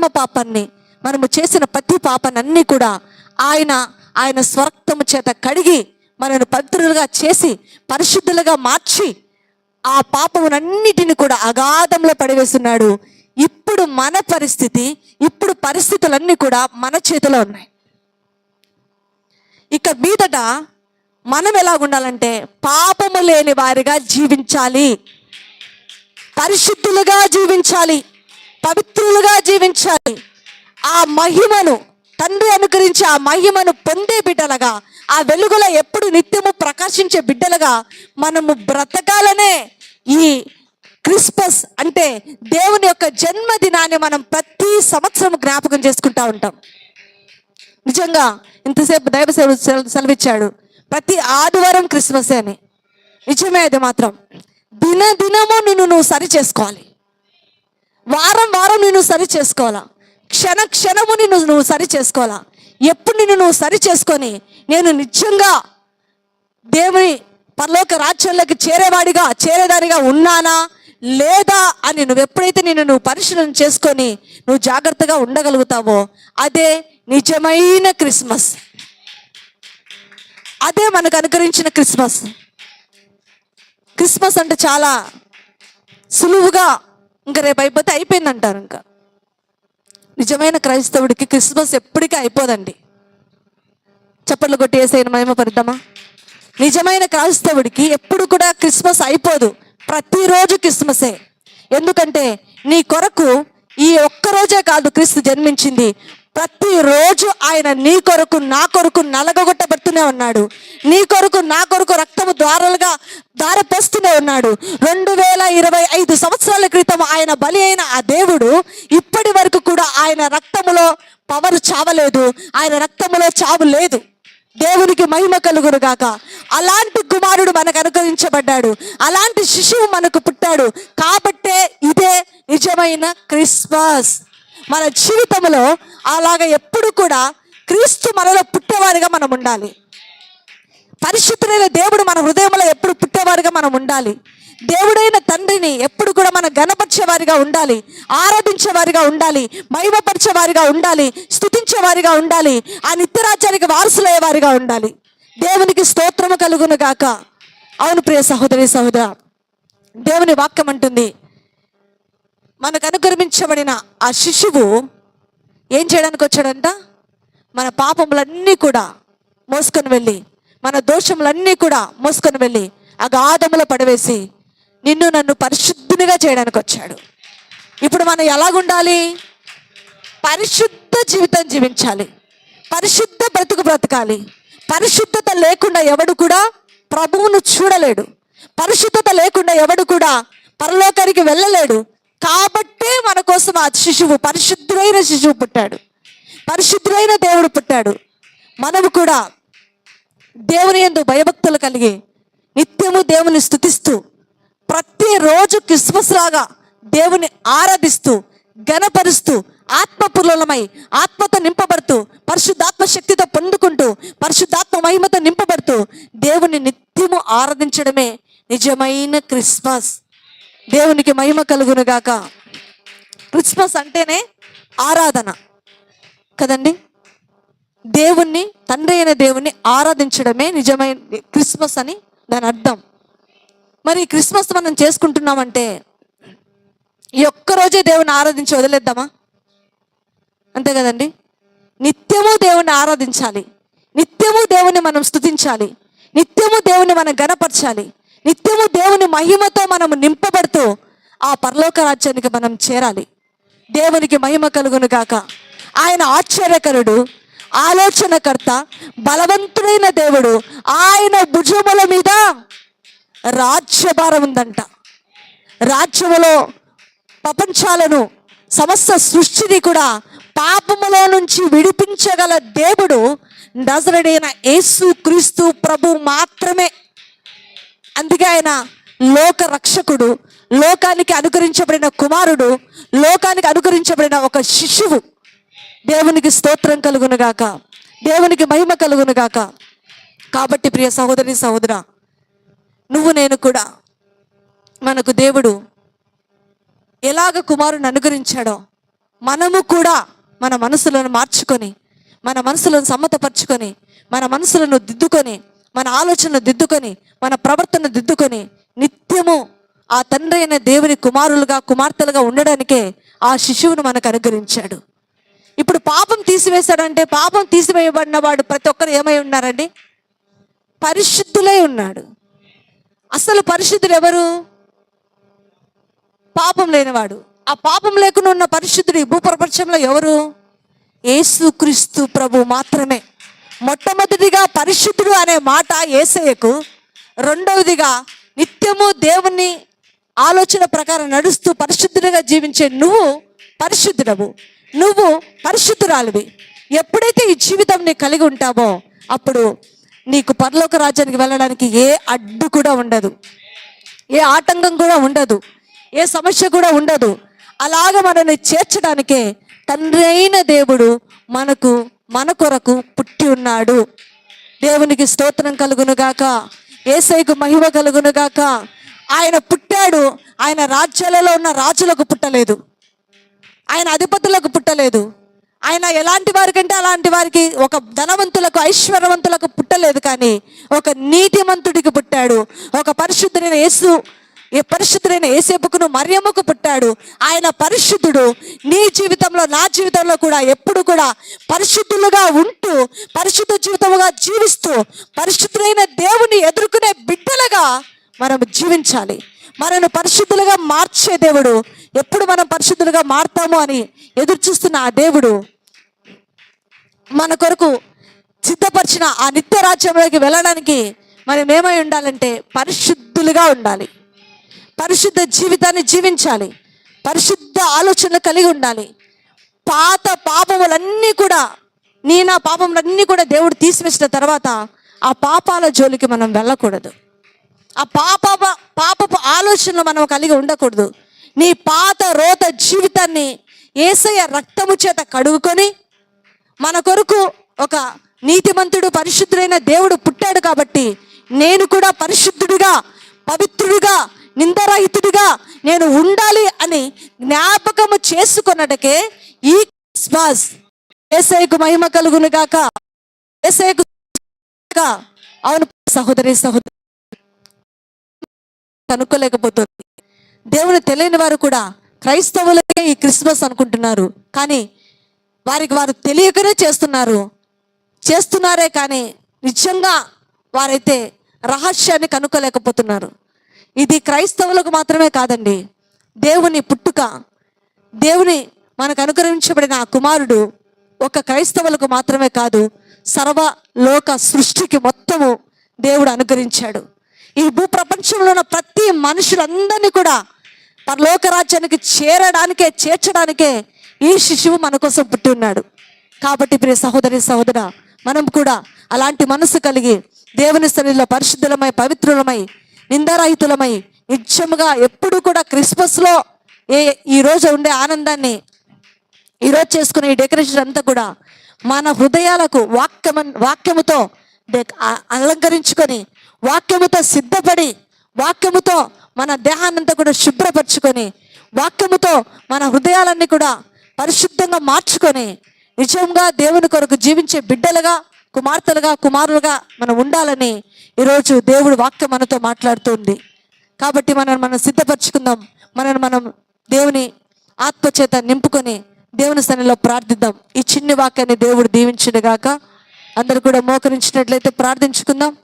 కర్మ పాపాన్ని మనము చేసిన ప్రతి పాపాన్ని కూడా ఆయన ఆయన స్వరక్తము చేత కడిగి మనను పవిత్రులుగా చేసి పరిశుద్ధులుగా మార్చి ఆ పాపమునన్నిటిని కూడా అగాధంలో పడివేస్తున్నాడు. ఇప్పుడు మన పరిస్థితి ఇప్పుడు పరిస్థితులన్నీ కూడా మన చేతిలో ఉన్నాయి. ఇక మీదట మనం ఎలా ఉండాలంటే పాపము లేని వారిగా జీవించాలి. పరిశుద్ధులుగా జీవించాలి. పవిత్రులుగా జీవించాలి. ఆ మహిమను తండ్రి అనుకరించి ఆ మహిమను పొందే బిడ్డలుగా ఆ వెలుగులో ఎప్పుడు నిత్యము ప్రకాశించే బిడ్డలుగా మనము బ్రతకాలనే ఈ క్రిస్మస్ అంటే దేవుని యొక్క జన్మదినాన్ని మనం ప్రతి సంవత్సరం జ్ఞాపకం చేసుకుంటా ఉంటాం. నిజంగా ఇంతసేపు దైవ సేవ సెలవిచ్చాడు. ప్రతి ఆదివారం క్రిస్మస్ అని. నిజమే అది మాత్రం. దినదినము నిన్ను నువ్వు సరి చేసుకోవాలి. వారం వారం నిన్ను సరి చేసుకోవాలా? క్షణ క్షణము నిన్ను నువ్వు సరి చేసుకోవాలా? ఎప్పుడు నిన్ను నువ్వు సరి చేసుకొని నేను నిజంగా దేవుని పరలోక రాజ్యంలోకి చేరేవాడిగా చేరేదానిగా ఉన్నానా? లేదా అని నువ్వు ఎప్పుడైతే నేను నువ్వు పరిశీలన చేసుకొని నువ్వు జాగ్రత్తగా ఉండగలుగుతావో అదే నిజమైన క్రిస్మస్. అదే మనకు అనుకరించిన క్రిస్మస్. క్రిస్మస్ అంటే చాలా సులువుగా ఇంకా రేపు అయిపోతే అయిపోయింది అంటారు ఇంకా. నిజమైన క్రైస్తవుడికి క్రిస్మస్ ఎప్పటికీ అయిపోదండి. చప్పట్లు కొట్టి వేసేయను పరిద్దామా? నిజమైన క్రైస్తవుడికి ఎప్పుడు కూడా క్రిస్మస్ అయిపోదు. ప్రతిరోజు క్రిస్మసే. ఎందుకంటే నీ కొరకు ఈ ఒక్క రోజే కాదు క్రీస్తు జన్మించింది. ప్రతిరోజు ఆయన నీ కొరకు నా కొరకు నలగొట్టబడుతూనే ఉన్నాడు. నీ కొరకు నా కొరకు రక్తము ద్వారాలుగా దారపోస్తూనే ఉన్నాడు. రెండు వేల ఇరవై ఐదు సంవత్సరాల క్రితం ఆయన బలి అయిన ఆ దేవుడు ఇప్పటి వరకు కూడా ఆయన రక్తములో పవర్ చావలేదు. ఆయన రక్తములో చావు లేదు. దేవునికి మహిమ కలుగురు గాక. అలాంటి కుమారుడు మనకు అనుగ్రహించబడ్డాడు. అలాంటి శిశువు మనకు పుట్టాడు. కాబట్టే ఇదే నిజమైన క్రిస్మస్. మన జీవితంలో అలాగ ఎప్పుడు కూడా క్రీస్తు మనలో పుట్టేవారిగా మనం ఉండాలి. పరిశుద్ధులైన దేవుడు మన హృదయంలో ఎప్పుడు పుట్టేవారిగా మనం ఉండాలి. దేవుడైన తండ్రిని ఎప్పుడు కూడా మనం గణపరిచేవారిగా ఉండాలి. ఆరాధించేవారిగా ఉండాలి. మహిమపరిచేవారిగా ఉండాలి. స్తుతించేవారిగా ఉండాలి. ఆ నిత్యరాజ్యానికి వారసులయ్యేవారిగా ఉండాలి. దేవునికి స్తోత్రము కలుగును గాక. అవును ప్రియ సహోదరి సహోదర దేవుని వాక్యం అంటుంది మనకు అనుగ్రహించబడిన ఆ శిశువు ఏం చేయడానికి వచ్చాడంట? మన పాపములన్నీ కూడా మోసుకొని వెళ్ళి మన దోషములన్నీ కూడా మోసుకొని వెళ్ళి అగాధములో పడవేసి నిన్ను నన్ను పరిశుద్ధునిగా చేయడానికి వచ్చాడు. ఇప్పుడు మనం ఎలాగుండాలి? పరిశుద్ధ జీవితం జీవించాలి. పరిశుద్ధ బ్రతుకు బ్రతకాలి. పరిశుద్ధత లేకుండా ఎవడు కూడా ప్రభువును చూడలేడు. పరిశుద్ధత లేకుండా ఎవడు కూడా పరలోకానికి వెళ్ళలేడు. కాబట్టే మన కోసం ఆ శిశువు పరిశుద్ధుడైన శిశువు పుట్టాడు. పరిశుద్ధుడైన దేవుడు పుట్టాడు. మనము కూడా దేవుని ఎందు భయభక్తులు కలిగి నిత్యము దేవుని స్థుతిస్తూ ప్రతిరోజు క్రిస్మస్ లాగా దేవుని ఆరాధిస్తూ గణపరుస్తూ ఆత్మపురులమై ఆత్మతో నింపబడుతూ పరిశుద్ధాత్మ శక్తితో పొందుకుంటూ పరిశుద్ధాత్మ మహిమతో నింపబడుతూ దేవుని నిత్యము ఆరాధించడమే నిజమైన క్రిస్మస్. దేవునికి మహిమ కలుగును గాక. క్రిస్మస్ అంటేనే ఆరాధన. కదండి? దేవుణ్ణి తండ్రి అయిన దేవుణ్ణి ఆరాధించడమే నిజమైన క్రిస్మస్ అని దాని అర్థం. మరి క్రిస్మస్ మనం చేసుకుంటున్నామంటే ఈ ఒక్క రోజే దేవుని ఆరాధించి వదిలేద్దామా? అంతే కదండి? నిత్యము దేవుని ఆరాధించాలి. నిత్యము దేవుని మనం స్తుతించాలి. నిత్యము దేవుని మనం గణపరచాలి. నిత్యము దేవుని మహిమతో మనము నింపబడుతూ ఆ పరలోక రాజ్యానికి మనం చేరాలి. దేవునికి మహిమ కలుగును గాక. ఆయన ఆశ్చర్యకరుడు ఆలోచనకర్త బలవంతుడైన దేవుడు ఆయన భుజముల మీద రాజ్యభారం ఉందంట. రాజ్యములో ప్రపంచాలను సమస్త సృష్టిని కూడా పాపములో నుంచి విడిపించగల దేవుడు నజరడైన యేసు క్రీస్తు ప్రభు మాత్రమే. అందుకే ఆయన లోక రక్షకుడు లోకానికి అనుకరించబడిన కుమారుడు లోకానికి అనుకరించబడిన ఒక శిశువు. దేవునికి స్తోత్రం కలుగునుగాక దేవునికి మహిమ కలుగునుగాక కాబట్టి ప్రియ సహోదరి సహోదర నువ్వు నేను కూడా మనకు దేవుడు ఎలాగ కుమారుని అనుగ్రహించాడో మనము కూడా మన మనసులను మార్చుకొని మన మనసులను సమ్మతపరుచుకొని మన మనసులను దిద్దుకొని మన ఆలోచన దిద్దుకొని మన ప్రవర్తన దిద్దుకొని నిత్యము ఆ తండ్రి అయిన దేవుని కుమారులుగా కుమార్తెలుగా ఉండడానికే ఆ శిశువును మనకు అనుగ్రహించాడు. ఇప్పుడు పాపం తీసివేశాడంటే పాపం తీసివేయబడిన వాడు ప్రతి ఒక్కరు ఏమై ఉన్నారండి? పరిశుద్ధులై ఉన్నాడు. అసలు పరిశుద్ధులు ఎవరు? పాపం లేనివాడు. ఆ పాపం లేకుండా ఉన్న పరిశుద్ధుడు ఈ భూప్రపంచంలో ఎవరు? యేసుక్రీస్తు ప్రభు మాత్రమే. మొట్టమొదటిగా పరిశుద్ధుడు అనే మాట ఏసయ్యకు రెండవదిగా నిత్యము దేవుని ఆలోచన ప్రకారం నడుస్తూ పరిశుద్ధుడిగా జీవించే నువ్వు పరిశుద్ధుడవు. నువ్వు పరిశుద్ధురాలివి. ఎప్పుడైతే ఈ జీవితం నీ కలిగి ఉంటావో అప్పుడు నీకు పరలోక రాజ్యానికి వెళ్ళడానికి ఏ అడ్డు కూడా ఉండదు. ఏ ఆటంకం కూడా ఉండదు. ఏ సమస్య కూడా ఉండదు. అలాగ మనల్ని చేర్చడానికే తండ్రి అయిన దేవుడు మనకు మన కొరకు పుట్టి ఉన్నాడు. దేవునికి స్తోత్రం కలుగునుగాక ఏసైకు మహిమ కలుగునుగాక ఆయన పుట్టాడు. ఆయన రాజ్యాలలో ఉన్న రాజులకు పుట్టలేదు. ఆయన అధిపతులకు పుట్టలేదు. ఆయన ఎలాంటి వారికంటే అలాంటి వారికి ఒక ధనవంతులకు ఐశ్వర్యవంతులకు పుట్టలేదు కానీ ఒక నీతిమంతుడికి పుట్టాడు. ఒక పరిశుద్ధుడైన యేసు ఈ పరిశుద్ధుడైన ఏసేపుకును మరియమ్మకు పుట్టాడు. ఆయన పరిశుద్ధుడు. నీ జీవితంలో నా జీవితంలో కూడా ఎప్పుడు కూడా పరిశుద్ధులుగా ఉంటూ పరిశుద్ధ జీవితముగా జీవిస్తూ పరిశుద్ధుడైన దేవుని ఎదుర్కొనే బిడ్డలుగా మనం జీవించాలి. మనను పరిశుద్ధులుగా మార్చే దేవుడు. ఎప్పుడు మనం పరిశుద్ధులుగా మారుతాము అని ఎదురు చూస్తున్న ఆ దేవుడు మన కొరకు సిద్ధపరిచిన ఆ నిత్య రాజ్యంలోకి వెళ్ళడానికి మనం ఏమై ఉండాలంటే పరిశుద్ధులుగా ఉండాలి. పరిశుద్ధ జీవితాన్ని జీవించాలి. పరిశుద్ధ ఆలోచనలు కలిగి ఉండాలి. పాత పాపములన్నీ కూడా నీ నా పాపములన్నీ కూడా దేవుడు తీసివేసిన తర్వాత ఆ పాపాల జోలికి మనం వెళ్ళకూడదు. ఆ పాప పాపపు ఆలోచనలు మనం కలిగి ఉండకూడదు. నీ పాత రోత జీవితాన్ని ఏసయ్య రక్తము చేత కడుగుకొని మన కొరకు ఒక నీతిమంతుడు పరిశుద్ధుడైన దేవుడు పుట్టాడు కాబట్టి నేను కూడా పరిశుద్ధుడిగా పవిత్రుడిగా నిందరహితుడిగా నేను ఉండాలి అని జ్ఞాపకము చేసుకున్నటకే ఈ క్రిస్మస్ ఏసైకు మహిమ కలుగును గాక. ఏసైకు అవును సహోదరి సహోదరి. కనుక్కోలేకపోతుంది దేవుని తెలియని వారు కూడా క్రైస్తవులకే ఈ క్రిస్మస్ అనుకుంటున్నారు. కానీ వారికి వారు తెలియకనే చేస్తున్నారు. చేస్తున్నారే కానీ నిజంగా వారైతే రహస్యాన్ని కనుక్కోలేకపోతున్నారు. ఇది క్రైస్తవులకు మాత్రమే కాదండి. దేవుని పుట్టుక దేవుని మనకు అనుగ్రహించబడిన ఆ కుమారుడు ఒక క్రైస్తవులకు మాత్రమే కాదు సర్వ లోక సృష్టికి మొత్తము దేవుడు అనుగ్రహించాడు. ఈ భూప్రపంచంలో ఉన్న ప్రతి మనుషులందరినీ కూడా పరలోకరాజ్యానికి చేరడానికే చేర్చడానికే ఈ శిశువు మన కోసం పుట్టి ఉన్నాడు కాబట్టి ప్రియ సహోదరి సహోదర మనం కూడా అలాంటి మనసు కలిగి దేవుని సన్నిధిలో పరిశుద్ధులమై పవిత్రులమై నిందారహితులమై నిత్యముగా ఎప్పుడు కూడా క్రిస్మస్లో ఏ ఈ రోజు ఉండే ఆనందాన్ని ఈరోజు చేసుకునే ఈ డెకరేషన్ అంతా కూడా మన హృదయాలకు వాక్యమ వాక్యముతో అలంకరించుకొని వాక్యముతో సిద్ధపడి వాక్యముతో మన దేహాన్నంతా కూడా శుభ్రపరచుకొని వాక్యముతో మన హృదయాలన్నీ కూడా పరిశుద్ధంగా మార్చుకొని నిజంగా దేవుని కొరకు జీవించే బిడ్డలుగా కుమార్తెలుగా కుమారులుగా మనం ఉండాలని ఈరోజు దేవుడు వాక్యం మనతో మాట్లాడుతుంది. కాబట్టి మనం మనం సిద్ధపరచుకుందాం. మనను మనం దేవుని ఆత్మచేత నింపుకొని దేవుని సన్నిలో ప్రార్థిద్దాం. ఈ చిన్ని వాక్యాన్ని దేవుడు దీవించుడుగాక అందరు కూడా మోకరించినట్లయితే ప్రార్థించుకుందాం.